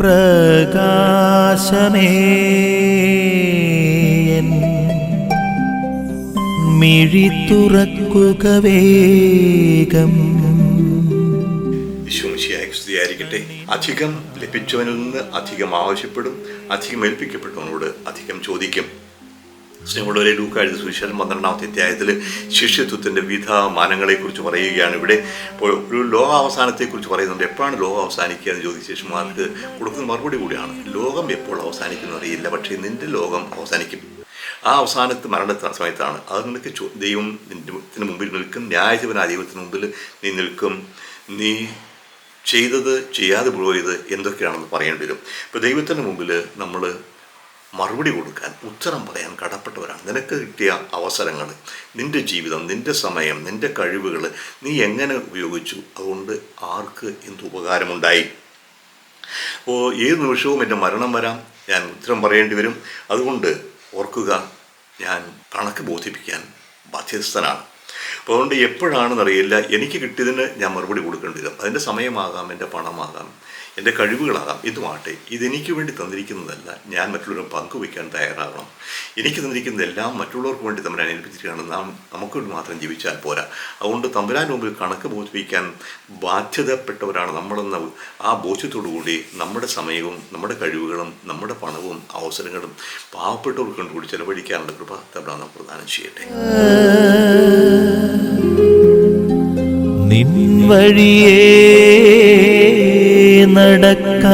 പ്രകാശമേ. മിഴി തുറക്കുക വേഗം. സ്തുതിയായിരിക്കട്ടെ അധികം ലഭിച്ചവനിൽ നിന്ന് അധികം ആവശ്യപ്പെടും അധികം ഏൽപ്പിക്കപ്പെട്ടവനോട് അധികം ചോദിക്കും. സ്നേഹമുള്ളവരെ എഴുതി സുവിശേഷം പന്ത്രണ്ടാമത്തെ അധ്യായത്തിൽ ശിഷ്യത്വത്തിന്റെ വിധ മാനങ്ങളെക്കുറിച്ച് പറയുകയാണ് ഇവിടെ. ഇപ്പോൾ ഒരു ലോക അവസാനത്തെക്കുറിച്ച് പറയുന്നുണ്ട്. എപ്പോഴാണ് ലോകം അവസാനിക്കുക എന്ന് ചോദിച്ച ശിഷ്യന്മാർക്ക് കൊടുക്കുന്ന മറുപടി കൂടിയാണ്. ലോകം എപ്പോൾ അവസാനിക്കുന്നു അറിയില്ല. പക്ഷേ നിന്റെ ലോകം അവസാനിക്കും. ആ അവസാനത്ത് മരണ സമയത്താണ്. അത് നിനക്ക് ദൈവം നിന്റെ മുമ്പിൽ നിൽക്കും. ന്യായജീവന ദൈവത്തിന് മുമ്പിൽ നീ നിൽക്കും. നീ ചെയ്തത് ചെയ്യാതെ പോയത് എന്തൊക്കെയാണെന്ന് പറയേണ്ടി വരും. ഇപ്പോൾ ദൈവത്തിന്റെ മുമ്പിൽ നമ്മൾ മറുപടി കൊടുക്കാൻ ഉത്തരം പറയാൻ കടപ്പെട്ടവരാണ്. നിനക്ക് കിട്ടിയ അവസരങ്ങൾ നിന്റെ ജീവിതം നിന്റെ സമയം നിന്റെ കഴിവുകൾ നീ എങ്ങനെ ഉപയോഗിച്ചു? അതുകൊണ്ട് ആർക്ക് എന്ത് ഉപകാരമുണ്ടായി? അപ്പോൾ ഏത് നിമിഷവും എന്റെ മരണം വരാം. ഞാൻ ഉത്തരം പറയേണ്ടി വരും. അതുകൊണ്ട് ഓർക്കുക ഞാൻ കണക്ക് ബോധിപ്പിക്കാൻ ബാധ്യസ്ഥനാണ്. അപ്പോൾ അതുകൊണ്ട് എപ്പോഴാണെന്നറിയില്ല. എനിക്ക് കിട്ടിയതിന് ഞാൻ മറുപടി കൊടുക്കേണ്ടി വരും. അതിന്റെ സമയമാകാം എന്റെ പണമാകാം എന്റെ കഴിവുകളാകാം. ഇതുമാട്ടെ ഇതെനിക്ക് വേണ്ടി തന്നിരിക്കുന്നതല്ല. ഞാൻ മറ്റുള്ളവരും പങ്കുവയ്ക്കാൻ തയ്യാറാകണം. എനിക്ക് തന്നിരിക്കുന്നതെല്ലാം മറ്റുള്ളവർക്ക് വേണ്ടി തമ്പുരാൻ ഏൽപ്പിച്ചിരിക്കുകയാണ്. നാം നമുക്ക് വേണ്ടി മാത്രം ജീവിച്ചാൽ പോരാ. അതുകൊണ്ട് തമ്പുരാൻ മുമ്പിൽ കണക്ക് ബോധിപ്പിക്കാൻ ബാധ്യതപ്പെട്ടവരാണ് നമ്മളെന്ന ആ ബോധ്യത്തോടു കൂടി നമ്മുടെ സമയവും നമ്മുടെ കഴിവുകളും നമ്മുടെ പണവും അവസരങ്ങളും പാവപ്പെട്ടവർക്ക് കൂടി ചെലവഴിക്കാനുള്ള കൃപ തമ്പുരാൻ നമുക്ക് പ്രദാനം ചെയ്യട്ടെ. നിൻ വഴിയേ